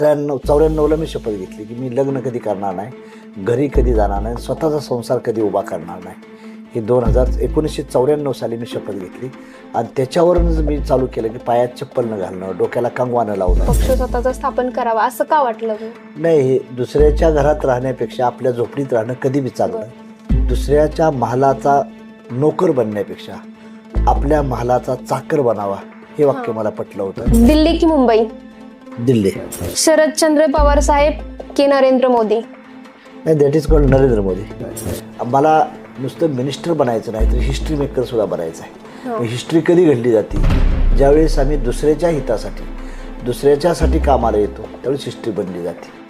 त्र्याण्णव चौऱ्याण्णवला मी शपथ घेतली की मी लग्न कधी करणार नाही घरी कधी जाणार नाही स्वतःचा संसार कधी उभा करणार नाही. ही दोन हजार एकोणीसशे चौऱ्याण्णव साली मी शपथ घेतली आणि त्याच्यावरूनच मी चालू केलं की पायात चप्पल न घालणं डोक्याला कंगवानं लावणं. पक्ष स्वतःचा स्थापन करावा असं का वाटलं? नाही हे दुसऱ्याच्या घरात राहण्यापेक्षा आपल्या झोपडीत राहणं कधी बी चांगलं दुसऱ्याच्या महालाचा नोकर बनण्यापेक्षा आपल्या महालाचा चाकर बनावा हे वाक्य मला पटलं होतं. दिल्ली की मुंबई? दिल्ली. शरदचंद्र पवार साहेब की नरेंद्र मोदी? नाही that is called Narendra Modi. मला नुसतं मिनिस्टर बनायचं नाही तर हिस्ट्री मेकर सुद्धा बनायचं आहे. हिस्ट्री कधी घडली जाते? ज्यावेळेस आम्ही दुसऱ्याच्या हितासाठी दुसऱ्याच्यासाठी कामाला येतो त्यावेळेस हिस्ट्री बनली जाते.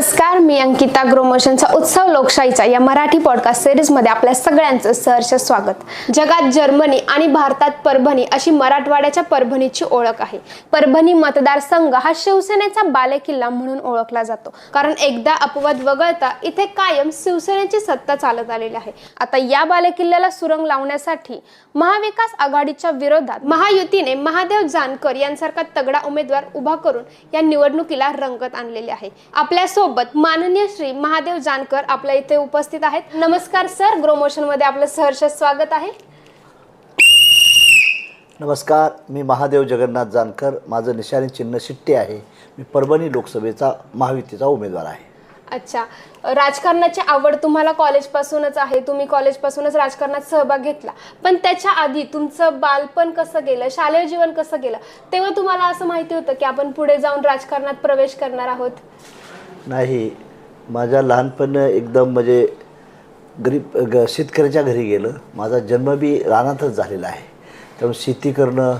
नमस्कार मी अंकिता ग्रोमोशनचा उत्सव लोकशाहीचा या मराठी पॉडकास्ट सिरीजमध्ये आपल्या सगळ्यांचं सहर्ष स्वागत. जगात जर्मनी आणि भारतात परभणी अशी मराठवाड्याच्या परभणीची ओळख आहे. परभणी मतदारसंघ हा शिवसेनेचा बालेकिल्ला म्हणून ओळखला जातो. कारण एकदा अपवाद वगळता इथे कायम शिवसेनेची सत्ता चालत आलेली आहे. आता या बालेकिल्ल्याला सुरंग लावण्यासाठी महाविकास आघाडीच्या विरोधात महायुतीने महादेव जानकर यांसारखा तगडा उमेदवार उभा करून या निवडणुकीला रंगत आणलेली आहे. आपल्या सोबत माननीय श्री महादेव जानकर आपल्या इथे उपस्थित आहेत. नमस्कार सर ग्रोमोशनमध्ये आपलं सहर्ष स्वागत आहे. नमस्कार मी महादेव जगन्नाथ जानकर. माझं निशाणी चिन्ह शिट्टे आहे. मी परभणी लोकसभेचा महायुतीचा उमेदवार आहे. अच्छा. राजकारणाची आवड तुम्हाला कॉलेजपासूनच आहे. तुम्ही कॉलेजपासूनच राजकारणात सहभाग घेतला. पण त्याच्या आधी तुमचं बालपण कसं गेलं? शालेय जीवन कसं गेलं? तेव्हा तुम्हाला असं माहिती होतं की आपण पुढे जाऊन राजकारणात प्रवेश करणार आहोत. नाही माझ्या लहानपण एकदम म्हणजे गरीब ग शेतकऱ्याच्या घरी गेलं. माझा जन्म बी रानातच झालेला आहे. त्यामुळे शेती करणं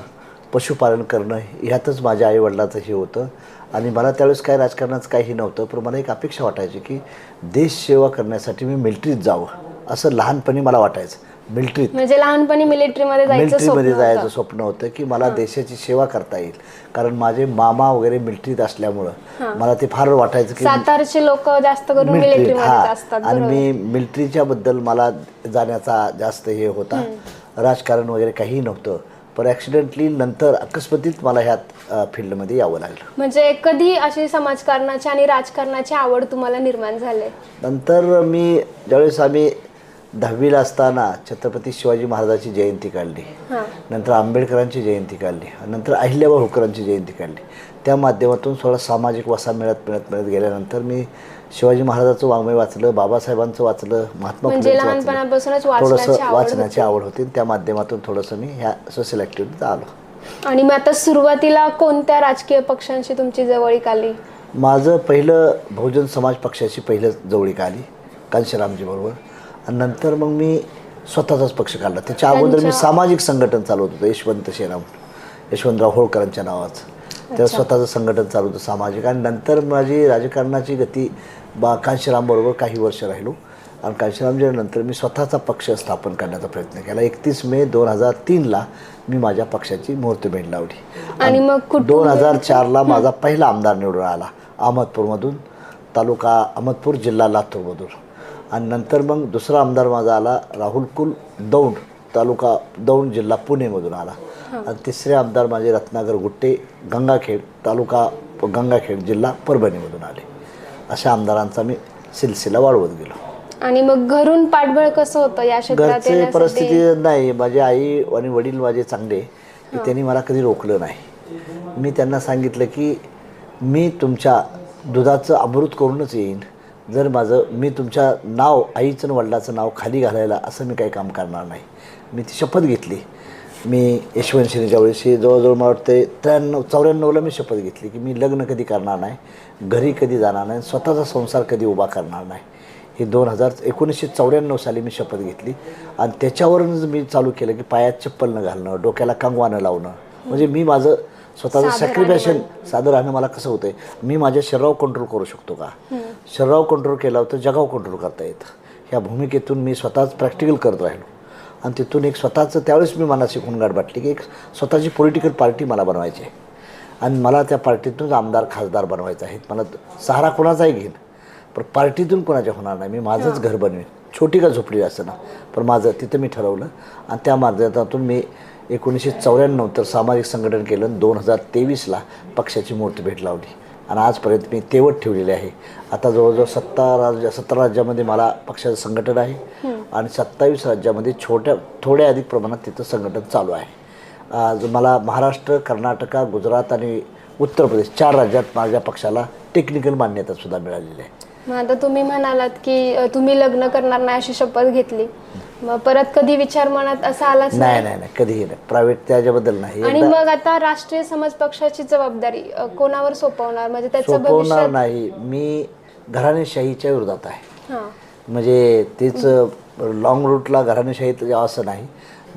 पशुपालन करणं ह्यातच माझ्या आईवडिलाचं हे होतं. आणि मला त्यावेळेस काय राजकारणाचं काही नव्हतं पण मला एक अपेक्षा वाटायची की देश सेवा करण्यासाठी मी मिलिटरीत जावं असं लहानपणी मला वाटायचं. मिलिटरीत म्हणजे लहानपणी मिलिटरीमध्ये जायचं मिलिटरीमध्ये स्वप्न जायचं होतं. स्वप्न होतं की मला देशाची सेवा करता येईल. कारण माझे मामा वगैरे मिलिटरीत असल्यामुळं मला ते फार वाटायचं की सातारचे लोक जास्त करून मिलिटरी हा. असतात आणि बरोबर. मी मिलिटरीच्या बद्दल मला जाण्याचा जास्त हे होता. राजकारण वगैरे काहीही नव्हतं. पण ॲक्सिडेंटली नंतर अकस्मातीत मला ह्यात अ, फील्डमध्ये यावं लागलं. म्हणजे कधी अशी समाजकारणाची आणि राजकारणाची आवड तुम्हाला निर्माण झाली? नंतर मी ज्यावेळेस आम्ही दहावीला असताना छत्रपती शिवाजी महाराजाची जयंती काढली. नंतर आंबेडकरांची जयंती काढली. नंतर अहिल्याबाई होळकरांची जयंती काढली. त्या माध्यमातून थोडा सामाजिक वसा मिळत मिळत मिळत गेल्यानंतर मी शिवाजी महाराजाचं वाङ्मय वाचलं बाबासाहेबांचं वाचलं महात्मा म्हणजे थोडंसं वाचनाची आवड होती. त्या माध्यमातून थोडंसं मी ह्या सोशल ॲक्टिव्हिटीत आलो. आणि मग आता सुरुवातीला कोणत्या राजकीय पक्षांशी तुमची जवळीक आली? माझं पहिलं बहुजन समाज पक्षाची पहिलं जवळीक आली कांशीरामजी बरोबर. आणि नंतर मग मी स्वतःचाच पक्ष काढला. त्याच्या अगोदर मी सामाजिक संघटन चालवत होतं यशवंत शेराम यशवंतराव होळकरांच्या नावाचं तर स्वतःचं संघटन चालू होतं सामाजिक. आणि नंतर माझी राजकारणाची गती बा कांशीरामबरोबर काही वर्ष राहिलो. आणि कांशीरामजी नंतर मी स्वतःचा पक्ष स्थापन करण्याचा प्रयत्न केला. एकतीस मे दोन हजार तीनला मी माझ्या पक्षाची मुहूर्तमेढ लावली. आणि मग दोन हजार चारला माझा पहिला आमदार निवडून आला अहमदपूरमधून तालुका अहमदपूर जिल्हा लातूरमधून. आणि नंतर मग दुसरा आमदार माझा आला राहुल कुल दौंड तालुका दौंड जिल्हा पुणेमधून आला. आणि तिसरे आमदार माझे रत्नागर गुट्टे गंगाखेड तालुका गंगाखेड जिल्हा परभणीमधून आले. अशा आमदारांचा मी सिलसिला वाढवत गेलो. आणि मग घरून पाठबळ कसं होतं या क्षेत्रात घरचे परिस्थिती नाही. माझी आई आणि वडील माझे चांगले की त्यांनी मला कधी रोखलं नाही. मी त्यांना सांगितलं की मी तुमच्या दुधाचं अमृत करूनच येईन. जर माझं मी तुमच्या नाव आईचं आणि वडिलाचं नाव खाली घालायला असं मी काही काम करणार नाही. मी ती शपथ घेतली. मी यशवंत शिरेच्या वेळेशी जवळजवळ मला वाटतं त्र्याण्णव चौऱ्याण्णवला मी शपथ घेतली की मी लग्न कधी करणार नाही घरी कधी जाणार नाही स्वतःचा संसार कधी उभा करणार नाही. ही दोन हजार एकोणीसशे चौऱ्याण्णव साली मी शपथ घेतली. आणि त्याच्यावरूनच मी चालू केलं की पायात चप्पल न घालणं डोक्याला कंगवानं लावणं. म्हणजे मी माझं स्वतःचं सॅक्रिफॅशन सादर राहणं मला कसं होतंय? मी माझ्या शरीरावर कंट्रोल करू शकतो का? शरीरावर कंट्रोल केला होतं जगावर कंट्रोल करता येतं. ह्या भूमिकेतून मी स्वतःच प्रॅक्टिकल करत राहिलो. आणि तिथून एक स्वतःचं त्यावेळेस मी मनाची खूणगाठ वाटली की एक स्वतःची पॉलिटिकल पार्टी मला बनवायची आहे. आणि मला त्या पार्टीतूनच आमदार खासदार बनवायचं आहे मला सहारा कोणाचाही घेईन पण पार्टीतून कोणाच्या होणार नाही. मी माझंच घर बनवेन. छोटी का झोपडी असं ना. पण माझं तिथं मी ठरवलं आणि त्या माध्यमातून मी एकोणीसशे चौऱ्याण्णव तर सामाजिक संघटन केलं दोन हजार तेवीसला पक्षाची मूर्ती भेट लावली. आणि आजपर्यंत मी तेवत ठेवलेले आहे. आता जवळजवळ सत्ता राज्य सतरा राज्यामध्ये मला पक्षाचं संघटन आहे. आणि सत्तावीस राज्यामध्ये छोट्या थोड्या अधिक प्रमाणात तिथं संघटन चालू आहे. आज मला महाराष्ट्र कर्नाटका गुजरात आणि उत्तर प्रदेश चार राज्यात माझ्या पक्षाला टेक्निकल मान्यतासुद्धा मिळालेली आहे. मग आता तुम्ही म्हणालात की तुम्ही लग्न करणार नाही अशी शपथ घेतली. मग परत कधी विचार मनात असा आलाच नाही नाही? नाही कधीही नाही. प्रायव्हेट त्याच्याबद्दल नाही. आणि एकदा मग आता राष्ट्रीय समाज पक्षाची जबाबदारी अ, कोणावर सोपवणार? म्हणजे त्याचं सोपवणार भविष्य नाही. मी घराणेशाहीच्या विरोधात आहे. हा. म्हणजे तेच लॉंग रूटला घराणेशाहीत जावं असं नाही.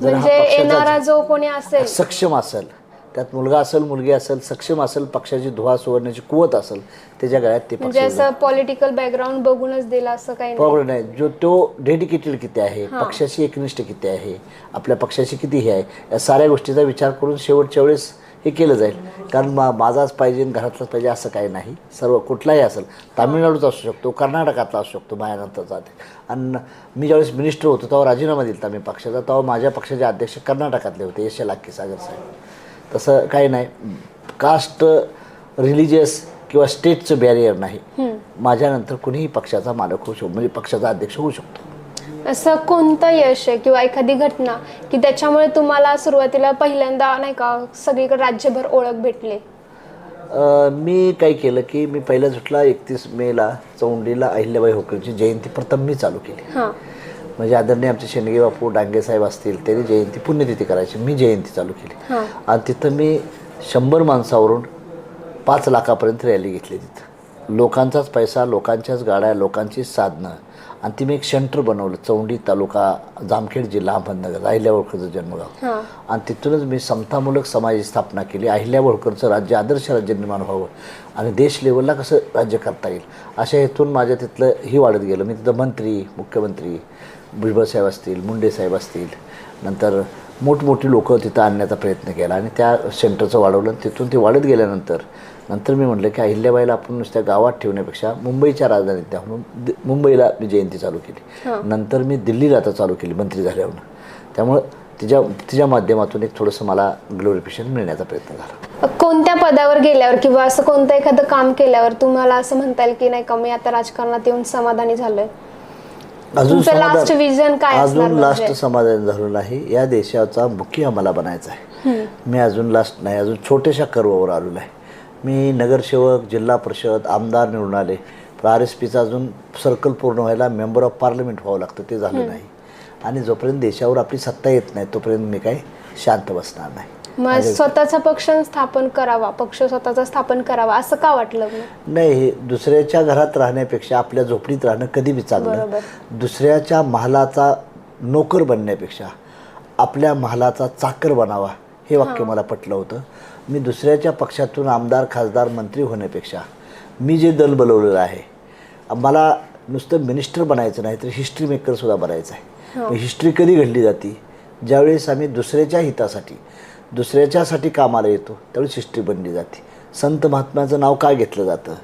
जर हा म्हणजे पक्षाचा येणारा जो कोणी असेल सक्षम असेल त्यात मुलगा असेल मुलगी असेल सक्षम असेल पक्षाची धुवा सुवरण्याची कुवत असेल त्याच्या गळ्यात ते म्हणजे असं पॉलिटिकल बॅकग्राऊंड बघूनच दिला असं काही प्रॉब्लेम नाही. जो तो डेडिकेटेड किती आहे पक्षाशी एकनिष्ठ किती आहे आपल्या पक्षाशी किती हे आहे या साऱ्या गोष्टीचा विचार करून शेवटच्या वेळेस हे केलं जाईल. कारण मा माझाच पाहिजे घरातलाच पाहिजे असं काही नाही. सर्व कुठलाही असेल तामिळनाडूचा असू शकतो कर्नाटकातला असू शकतो माझ्यानंतरचा आणि मी ज्यावेळेस मिनिस्टर होतो तेव्हा राजीनामा दिला मी पक्षाचा तेव्हा माझ्या पक्षाचे अध्यक्ष कर्नाटकातले होते यश लाक्की सागर साहेब. तसं काही नाही. कास्ट रिलिजियस किंवा स्टेटचं बॅरियर नाही. माझ्यानंतर कुणीही पक्षाचा मालक होऊ शकतो म्हणजे पक्षाचा अध्यक्ष होऊ शकतो. असं कोणतं यश आहे किंवा एखादी घटना की त्याच्यामुळे तुम्हाला सुरुवातीला पहिल्यांदा नाही का सगळीकडे राज्यभर ओळख भेटली? मी काय केलं की मी पहिल्या झुटला एकतीस मेला चौंडीला अहिल्याबाई होळकरची जयंती प्रथम मी चालू केली. म्हणजे आदरणीय आमचे शेंडगे बापू डांगे साहेब असतील त्यांनी जयंती पुण्यतिथी करायची. मी जयंती चालू केली. आणि तिथं मी शंभर माणसावरून पाच लाखापर्यंत रॅली घेतली तिथं. लोकांचाच पैसा लोकांच्याच गाड्या लोकांचीच साधनं. आणि ती मी एक सेंटर बनवलं चौंडी तालुका जामखेड जिल्हा अहमदनगर अहिल्या होळकरचं जन्मगाव. आणि तिथूनच मी समतामूलक समाजाची स्थापना केली. अहिल्या होळकरचं राज्य आदर्श राज्य निर्माण व्हावं. आणि देश लेवलला कसं राज्य करता येईल? अशा हेतून माझ्या तिथलं ही वाढत गेलं. मी तिथं मंत्री मुख्यमंत्री भुजबळसाहेब असतील मुंडे साहेब असतील नंतर मोठमोठी लोकं तिथं आणण्याचा प्रयत्न केला आणि त्या सेंटरचं वाढवलं आणि तिथून ते वाढत गेल्यानंतर नंतर मी म्हटलं की अहिल्याबाईला आपण नुसत्या गावात ठेवण्यापेक्षा मुंबईच्या राजधानीत द्या म्हणून मुंबईला मी जयंती चालू केली. नंतर मी दिल्लीला आता चालू केली मंत्री झाल्यावर. त्यामुळं तिच्या तिच्या माध्यमातून एक थोडंसं मला ग्लोरिफिकेशन मिळण्याचा प्रयत्न झाला. कोणत्या पदावर गेल्यावर किंवा असं कोणतं एखादं काम केल्यावर तुम्हाला असं म्हणता येईल की नाही का मी आता राजकारणात येऊन समाधानी झालोय? अजून last vision काय अजून म्हणजे? लास्ट समाधान झालं नाही. या देशाचा मुख्य आम्हाला बनायचा आहे. मी अजून लास्ट नाही अजून छोट्याशा कर्वावर आलेलो आहे. मी नगरसेवक जिल्हा परिषद आमदार निवडून आले. पण आर एस पीचा अजून सर्कल पूर्ण व्हायला मेंबर ऑफ पार्लमेंट व्हावं लागतं ते झालं नाही. आणि जोपर्यंत देशावर आपली सत्ता येत नाही तोपर्यंत मी काही शांत बसणार नाही. मग स्वतःचा पक्ष स्थापन करावा पक्ष स्वतःचा स्थापन करावा असं का वाटलं नाही हे दुसऱ्याच्या घरात राहण्यापेक्षा आपल्या झोपडीत राहणं कधी बी चांगलं बरोबर. दुसऱ्याच्या महालाचा नोकर बनण्यापेक्षा आपल्या महालाचा चाकर बनावा हे वाक्य मला पटलं होतं. मी दुसऱ्याच्या पक्षातून आमदार खासदार मंत्री होण्यापेक्षा मी जे दल बनवलेलं आहे मला नुसतं मिनिस्टर बनायचं नाही तर हिस्ट्री मेकरसुद्धा बनायचं आहे. हिस्ट्री कधी घडली जाते? ज्यावेळेस आम्ही दुसऱ्याच्या हितासाठी दुसऱ्याच्यासाठी कामाला येतो त्यावेळेस हिस्ट्री बनली जाते. संत महात्म्याचं नाव काय घेतलं जातं?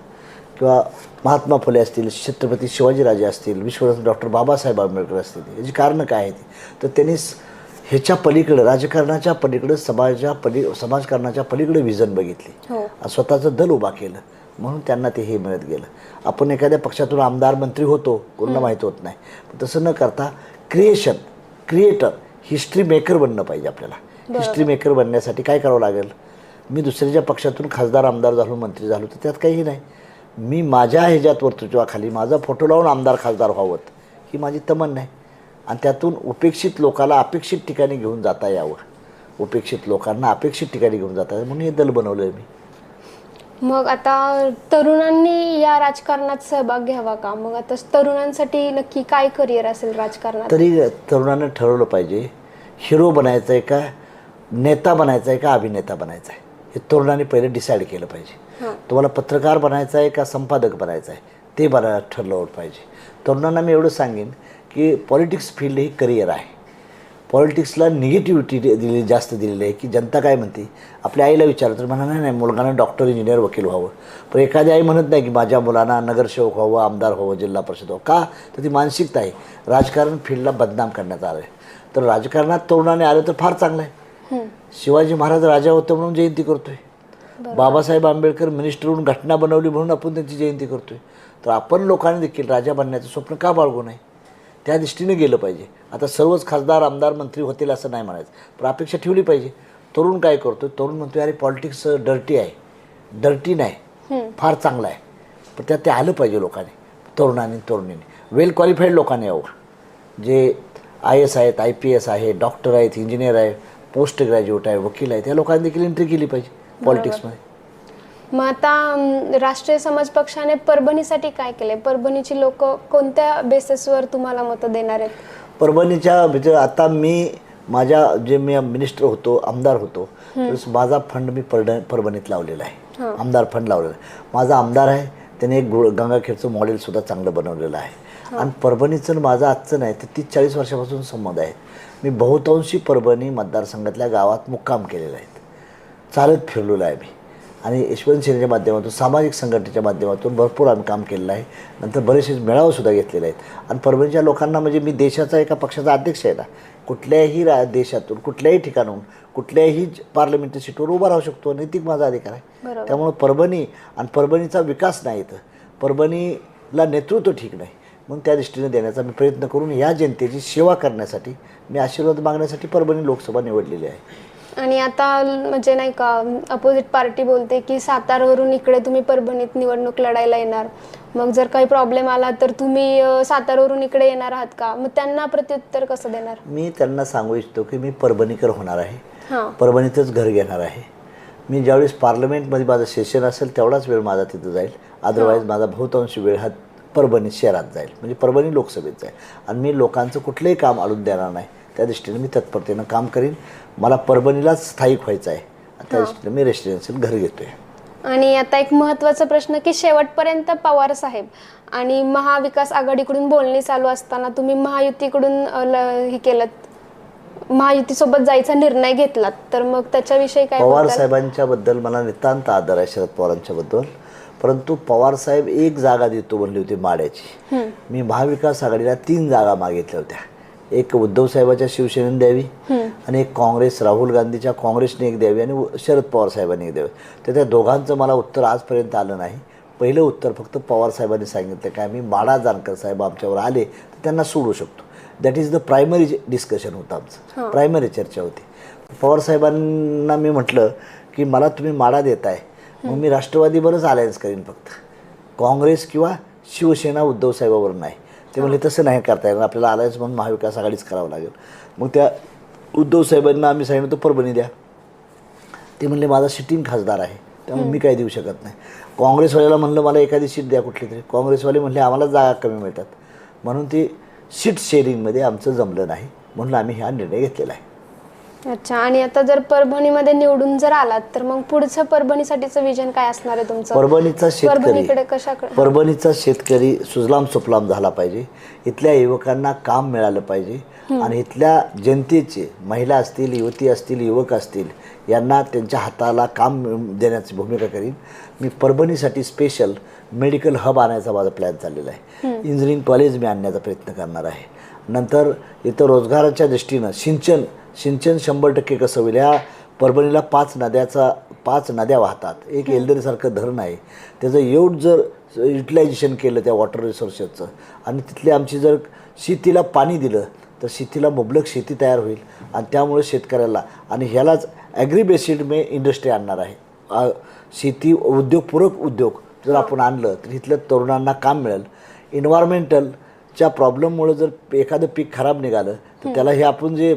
किंवा महात्मा फुले असतील छत्रपती शिवाजीराजे असतील विश्वरत्न डॉक्टर बाबासाहेब आंबेडकर असतील याची कारणं काय आहेत? तर त्यांनी ह्याच्या पलीकडं राजकारणाच्या पलीकडं समाजाच्या पली समाजकारणाच्या पलीकडे विजन बघितली. हो. स्वतःचं दल उभा केलं. म्हणून त्यांना ते हे मिळत गेलं. आपण एखाद्या पक्षातून आमदार मंत्री होतो कोणाला माहीत होत नाही. तसं न करता क्रिएशन क्रिएटर हिस्ट्री मेकर बनणं पाहिजे आपल्याला. हिस्ट्री मेकर बनण्यासाठी काय करावं लागेल? मी दुसऱ्याच्या पक्षातून खासदार आमदार झालो मंत्री झालो तर त्यात काही नाही. मी माझ्या ह्याच्यात वर्तुत्वाखाली माझा फोटो लावून आमदार खासदार व्हावं. ही माझी तमन्ना आहे. आणि त्यातून उपेक्षित लोकाला अपेक्षित ठिकाणी घेऊन जाता यावं. उपेक्षित लोकांना अपेक्षित ठिकाणी घेऊन जाता यावं. म्हणून हे दल बनवलं आहे मी. मग आता तरुणांनी या राजकारणात सहभाग घ्यावा का? मग आता तरुणांसाठी नक्की काय करिअर असेल राजकारणात? तरी तरुणानं ठरवलं पाहिजे. हिरो बनायचं आहे का? नेता बनायचा आहे का अभिनेता बनायचा आहे? हे तरुणांनी पहिले डिसाईड केलं पाहिजे. हां. तुम्हाला पत्रकार बनायचं आहे का संपादक बनायचं आहे? ते बना ठरलं पाहिजे. तरुणांना मी एवढं सांगेन की पॉलिटिक्स फील्ड ही करिअर आहे. पॉलिटिक्सला निगेटिव्हिटी दिली जास्त दिलेली आहे की जनता काय म्हणते? आपल्या आईला विचारलं तर म्हणा नाही नाही मुलगानं डॉक्टर इंजिनियर वकील व्हावं. पण एखादी आई म्हणत नाही की माझ्या मुलांना नगरसेवक व्हावं आमदार व्हावं जिल्हा परिषद व्हावं. का? तर ती मानसिकता आहे. राजकारण फील्डला बदनाम करण्यात आलं आहे तर राजकारणात तरुणाने आलं तर फार चांगलं आहे. शिवाजी महाराज राजा होते म्हणून जयंती करतोय. बाबासाहेब आंबेडकर मिनिस्टर होऊन घटना बनवली म्हणून आपण त्यांची जयंती करतोय. तर आपण लोकांनी देखील राजा बनण्याचं स्वप्न का बाळगू नये? त्या दृष्टीने गेलं पाहिजे. आता सर्वच खासदार आमदार मंत्री होतील असं नाही म्हणायचं. पण अपेक्षा ठेवली पाहिजे. तरुण काय करतो तरुण म्हणतो अरे पॉलिटिक्स डर्टी आहे. डर्टी नाही. फार चांगलं आहे. पण त्यात ते आलं पाहिजे लोकांनी. तरुणांनी तरुणींनी. वेल क्वालिफाईड लोकांनी यावं जे आय एस आहेत आय पी एस आहे डॉक्टर आहेत इंजिनियर आहे पोस्ट ग्रॅज्युएट आहे वकील आहेत या लोकांनी देखील एंट्री केली पाहिजे पॉलिटिक्समध्ये मग आता राष्ट्रीय समाज पक्षाने परभणीसाठी काय केलंय? परभणीची लोक कोणत्या बेसिसवर तुम्हाला मतं देणार आहेत? परभणीच्या म्हणजे आता मी माझ्या जे मी मिनिस्टर होतो आमदार होतो त्यावेळेस माझा फंड मी परड परभणीत लावलेला आहे. आमदार फंड लावलेला आहे. माझा आमदार आहे त्याने गु गंगाखेडचं मॉडेलसुद्धा चांगलं बनवलेलं आहे. आणि परभणीचं माझं आजचं नाही तर तीस चाळीस वर्षापासून संबंध आहेत. मी बहुतांशी परभणी मतदारसंघातल्या गावात मुक्काम केलेला आहे. चालत फिरलेलो आहे मी. आणि यशवंत सेनेच्या माध्यमातून सामाजिक संघटनेच्या माध्यमातून भरपूर आम्ही काम केलेलं आहे. नंतर बरेचसे मेळावेसुद्धा घेतलेले आहेत. आणि परभणीच्या लोकांना म्हणजे मी देशाचा एका पक्षाचा अध्यक्ष आहे ना कुठल्याही रा देशातून कुठल्याही ठिकाणून कुठल्याही पार्लमेंटरी सीटवर उभा राहू शकतो नैतिक माझा अधिकार आहे. त्यामुळं परभणी आणि परभणीचा विकास नाही इथं. परभणीला नेतृत्व ठीक नाही. म्हणून त्या दृष्टीने देण्याचा मी प्रयत्न करून या जनतेची सेवा करण्यासाठी मी आशीर्वाद मागण्यासाठी परभणी लोकसभा निवडलेली आहे. आणि आता म्हणजे नाही का अपोजिट पार्टी बोलते की सातारवरून इकडे तुम्ही परभणीत निवडणूक लढायला येणार. मग जर काही प्रॉब्लेम आला तर तुम्ही सातारवरून इकडे येणार आहात का? मग त्यांना प्रत्युत्तर कसं देणार? मी त्यांना सांगू इच्छितो की मी परभणीकर होणार आहे. परभणीतच घर घेणार आहे. मी ज्यावेळेस पार्लमेंटमध्ये माझं सेशन असेल तेवढाच वेळ माझा तिथं जाईल. अदरवाईज माझा बहुतांश वेळ हा परभणी शहरात जाईल. म्हणजे परभणी लोकसभेत जाईल. आणि मी लोकांचं कुठलंही काम अडून देणार नाही. त्या दृष्टीने मी तत्परतेनं काम करीन. मला परभणीलाच स्थायिक व्हायचं आहे त्या दृष्टीने मी रेसिडेन्शियल घर घेतो आहे आणि आता एक महत्त्वाचा प्रश्न की शेवटपर्यंत पवार साहेब आणि महाविकास आघाडीकडून बोलणी चालू असताना तुम्ही महायुतीकडून हे केलं महायुतीसोबत जायचा निर्णय घेतलात. तर मग त्याच्याविषयी काय पवार बोलताल? साहेबांच्याबद्दल मला नितांत आदर आहे शरद पवारांच्याबद्दल. परंतु पवार साहेब एक जागा देतो म्हणली होती माड्याची. मी महाविकास आघाडीला तीन जागा मागितल्या होत्या. एक उद्धव साहेबाच्या शिवसेनेने द्यावी आणि एक काँग्रेस राहुल गांधीच्या काँग्रेसने एक द्यावी आणि शरद पवार साहेबांनी एक द्यावी. तर त्या दोघांचं मला उत्तर आजपर्यंत आलं नाही. पहिलं उत्तर फक्त पवार साहेबांनी सांगितलं काय मी माडा जानकर साहेब आमच्यावर आले तर त्यांना सोडू शकतो. That is the primary discussion होतं आमचं. प्रायमरी चर्चा होती. पवार साहेबांना मी म्हटलं की मला तुम्ही माडा देताय. मग मी राष्ट्रवादीवरच अलायन्स करीन फक्त. काँग्रेस किंवा शिवसेना उद्धव साहेबावर नाही. ते म्हणले तसं नाही करता येणार. आपल्याला अलायन्स म्हणून महाविकास आघाडीच करावं लागेल. मग त्या उद्धव साहेबांना आम्ही सांगितलं तो परभणी द्या. ते म्हणले माझा सिटिंग खासदार आहे. त्यामुळे मी काय देऊ शकत नाही. काँग्रेसवाल्याला म्हणलं मला एखादी सीट द्या कुठली तरी. काँग्रेसवाले म्हणले आम्हाला जागा कमी मिळतात. म्हणून ते सीट शेअरिंगमध्ये आमचं जमलं नाही. म्हणून आम्ही हा निर्णय घेतलेला आहे. अच्छा आणि आता जर परभणीमध्ये निवडून जर आलात तर मग पुढचं परभणीसाठीचं विजन काय असणार आहे तुमचं? परभणीचा शेतकरी परभणीकडे कशाकडे परभणीचा शेतकरी सुजलाम सुफलाम झाला पाहिजे. इथल्या युवकांना काम मिळालं पाहिजे. आणि इथल्या जनतेचे महिला असतील युवती असतील युवक असतील यांना त्यांच्या हाताला काम मिळवून देण्याची भूमिका करीन. मी परभणीसाठी स्पेशल मेडिकल हब आणायचा माझा प्लॅन चाललेला आहे. इंजिनिअरिंग कॉलेज मी आणण्याचा प्रयत्न करणार आहे. नंतर इथं रोजगाराच्या दृष्टीनं सिंचन सिंचन शंभर टक्के कसं होईल? या परभणीला पाच नद्याचा पाच नद्या वाहतात. एक एल्डरीसारखं धरण आहे. त्याचं एवढं जर युटिलायझेशन केलं त्या वॉटर रिसोर्सेसचं आणि तिथली आमची जर शेतीला पाणी दिलं तर शेतीला मुबलक शेती तयार होईल. आणि त्यामुळे शेतकऱ्याला आणि ह्यालाच ॲग्रीबेसिड मे इंडस्ट्री आणणार आहे. शेती उद्योगपूरक उद्योग जर आपण आणलं तर इथल्या तरुणांना काम मिळेल. इन्व्हायरमेंटलच्या प्रॉब्लेममुळे जर एखादं पीक खराब निघालं तर त्याला हे आपण जे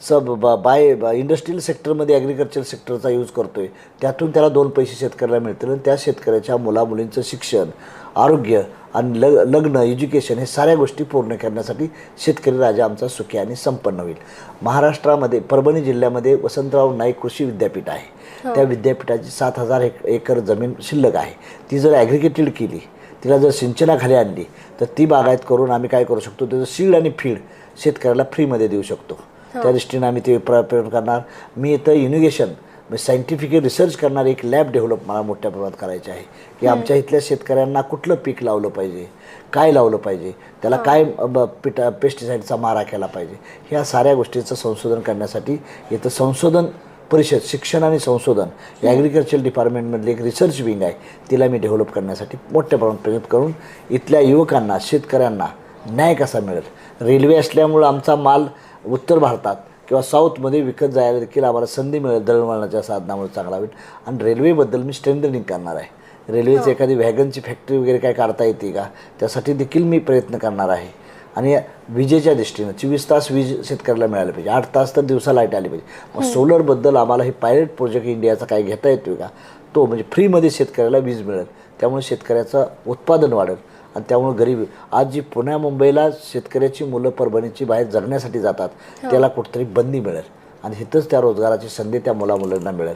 सब ब बाय इंडस्ट्रियल सेक्टरमध्ये ॲग्रिकल्चर सेक्टरचा यूज करतो आहे त्यातून त्याला दोन पैसे शेतकऱ्याला मिळतील आणि त्या शेतकऱ्याच्या मुलामुलींचं शिक्षण आरोग्य आणि लग लग्न एज्युकेशन हे साऱ्या गोष्टी पूर्ण करण्यासाठी शेतकरी राजा आमचा सुखी आणि संपन्न होईल. महाराष्ट्रामध्ये परभणी जिल्ह्यामध्ये वसंतराव नाईक कृषी विद्यापीठ आहे. त्या विद्यापीठाची सात हजार एक एकर जमीन शिल्लक आहे. ती जर ॲग्रिगेटेड केली तिला जर सिंचनाखाली आणली तर ती बागायत करून आम्ही काय करू शकतो? त्याचं सीड आणि फीड शेतकऱ्याला फ्रीमध्ये देऊ शकतो. त्या दृष्टीने आम्ही ते प्र प्रयत्न करणार. मी इथं इनिगेशन म्हणजे सायंटिफिक रिसर्च करणारे एक लॅब डेव्हलप मला मोठ्या प्रमाणात करायचे आहे. की आमच्या इथल्या शेतकऱ्यांना कुठलं पीक लावलं पाहिजे? काय लावलं पाहिजे? त्याला काय ब- पिटा पेस्टिसाईडचा मारा केला पाहिजे? ह्या साऱ्या गोष्टीचं संशोधन करण्यासाठी इथं संशोधन परिषद शिक्षण आणि संशोधन ॲग्रिकल्चर डिपार्टमेंटमधली एक रिसर्च विंग आहे. तिला मी डेव्हलप करण्यासाठी मोठ्या प्रमाणात प्रयत्न करून इथल्या युवकांना शेतकऱ्यांना न्याय कसा मिळेल? रेल्वे असल्यामुळं आमचा माल उत्तर भारतात किंवा साऊथमध्ये विकत जायला देखील आम्हाला संधी मिळेल दळणवळणाच्या साधनामुळे चांगला होईल आणि रेल्वेबद्दल मी स्ट्रेंथनिंग करणार आहे. रेल्वेची एखादी व्हॅगनची फॅक्टरी वगैरे काय काढता येते का? त्यासाठी देखील मी प्रयत्न करणार आहे. आणि विजेच्या दृष्टीनं चोवीस तास वीज शेतकऱ्याला मिळाली पाहिजे. आठ तास तर दिवसा लाइट आली पाहिजे. मग सोलरबद्दल आम्हाला हे पायलट प्रोजेक्ट इंडियाचा काय घेता येतो का? तो म्हणजे फ्रीमध्ये शेतकऱ्याला वीज मिळेल. त्यामुळे शेतकऱ्याचं उत्पादन वाढेल. आणि त्यामुळे गरीब आज जी पुण्या मुंबईला शेतकऱ्याची मुलं परभणीची बाहेर जगण्यासाठी जातात त्याला कुठतरी बंदी मिळेल. आणि इथंच त्या रोजगाराची संधी त्या मुला मुलांना मिळेल.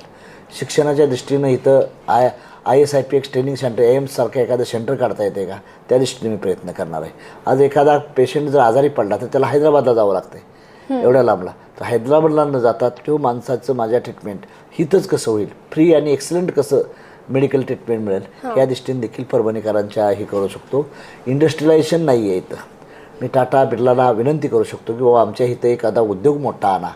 शिक्षणाच्या दृष्टीनं इथं I I S I P X training centre एम्ससारखं एखादं सेंटर काढता येते का? त्या दृष्टीने मी प्रयत्न करणार आहे. आज एखादा पेशंट जर आजारी पडला तर त्याला हैदराबादला जावं लागतं एवढ्या लांबला. तर हैदराबादला न जाता तो माणसाचं माझ्या ट्रीटमेंट हिथंच कसं होईल? फ्री आणि एक्सलंट कसं मेडिकल ट्रीटमेंट मिळेल. या दृष्टीने देखील परभणीकरांच्या हे करू शकतो. इंडस्ट्रियलायझेशन नाही आहे इथं. मी टाटा बिर्लाला विनंती करू शकतो की बाबा आमच्या इथं एखादा उद्योग मोठा आणा.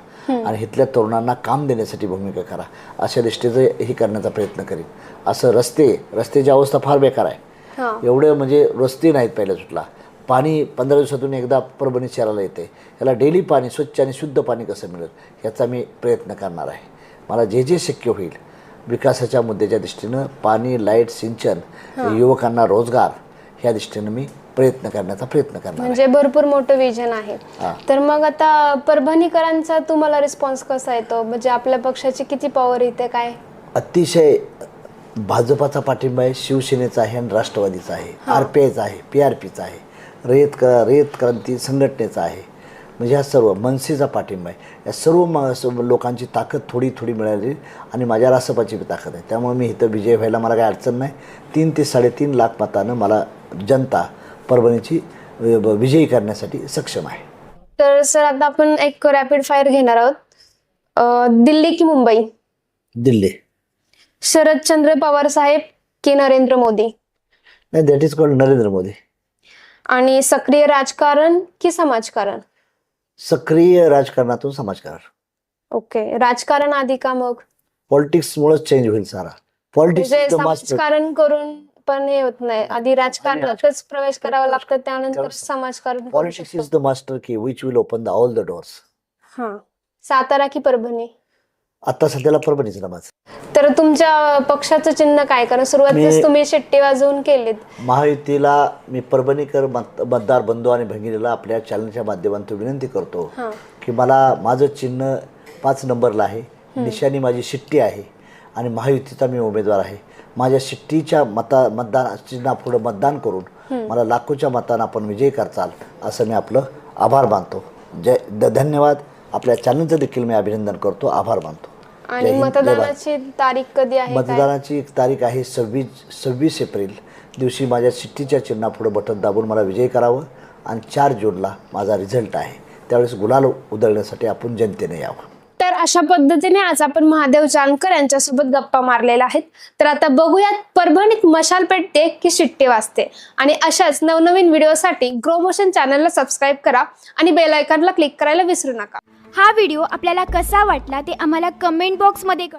आणि इथल्या तरुणांना काम देण्यासाठी भूमिका करा. अशा दृष्टीचं हे करण्याचा प्रयत्न करीन. असं रस्ते रस्त्याची अवस्था फार बेकार आहे. हां. एवढे म्हणजे रस्ते नाहीत पहिल्या सुटला. पाणी पंधरा दिवसातून एकदा परभणी शहराला येते. याला डेली पाणी स्वच्छ आणि शुद्ध पाणी कसं मिळेल याचा मी प्रयत्न करणार आहे. मला जे जे शक्य होईल विकासाच्या मुद्द्याच्या दृष्टीनं पाणी लाइट सिंचन युवकांना रोजगार ह्या दृष्टीनं मी प्रयत्न करण्याचा प्रयत्न करणार म्हणजे भरपूर मोठं विजन आहे. तर मग आता परभणीकरांचा तुम्हाला रिस्पॉन्स कसा येतो? म्हणजे आपल्या पक्षाची किती पॉवर येते काय? अतिशय भाजपाचा पाठिंबा आहे शिवसेनेचा आहे आणि राष्ट्रवादीचा आहे. आर पी आयचा आहे पी आर पीचा आहे. रयत क रयत क्रांती संघटनेचा आहे. म्हणजे ह्या सर्व मनसेचा पाठिंबा आहे. या सर्व म लोकांची ताकद थोडी थोडी मिळाली आणि माझ्या रासपाची ताकद आहे. त्यामुळे मी इथं विजय व्हायला मला काही अडचण नाही. तीन ते साडेतीन लाख मतानं मला जनता परभणीची विजयी करण्यासाठी सक्षम आहे. तर सर आता आपण एक रॅपिड फायर घेणार आहोत. दिल्ली की मुंबई? दिल्ली. शरदचंद्र पवार साहेब की नरेंद्र मोदी? नाही that is called Narendra Modi. आणि सक्रिय राजकारण की समाजकारण? सक्रिय राजकारणातून समाजकारण ओके. राजकारण आधी का मग? पॉलिटिक्समुळेच चेंज होईल सारा. पॉलिटिक्स म्हणजे इज द मास्टर समाजकारण करून पण हे होत नाही. आधी राजकारणातच प्रवेश करावा लागतो त्यानंतर समाजकारण करू politics. Is the master key which will open the all the doors हा. सातारा की परभणी. आता सध्याला परभणीच नमाज तर तुमच्या पक्षाचं चिन्ह काय? कारण सुरुवातीच मी- तुम्ही शिट्टी वाजवून केलीत. महायुतीला मी परभणीकर मत मतदार बंधू आणि भगिनीला आपल्या चॅनलच्या माध्यमातून विनंती करतो की मला माझं चिन्ह पाच नंबरला आहे. निशाणी माझी शिट्टी आहे आणि महायुतीचा मी उमेदवार आहे. माझ्या शिट्टीच्या मता मतदान चिन्हापुढं मतदान करून मला लाखोच्या मतानं आपण विजयी करचाल असं मी आपलं आभार मानतो. जय धन्यवाद. आपल्या चॅनलचं देखील मी अभिनंदन करतो. आभार मानतो. आणि जय हिंद, जय भारत. मतदानाची तारीख कधी आहे काय? मतदानाची एक तारीख आहे सव्वीस सव्वीस एप्रिल. दिवशी माझ्या शिट्टीच्या चिन्हापुढं बटन दाबून मला विजय करावं आणि चार जूनला माझा रिझल्ट आहे. त्यावेळेस गुलाल उधळण्यासाठी आपण जनतेने यावं. तर अशा पद्धतीने आज आपण महादेव जानकर यांच्यासोबत गप्पा मारलेल्या आहेत. तर आता बघूयात परभणीत मशाल पेटते की शिट्टी वाजते. आणि अशाच नवनवीन व्हिडिओसाठी ग्रोमोशन चॅनलला सबस्क्राईब करा आणि बेल आयकॉनला क्लिक करायला विसरू नका. हा व्हिडिओ आपल्याला कसा वाटला ते आम्हाला कमेंट बॉक्समध्ये कळ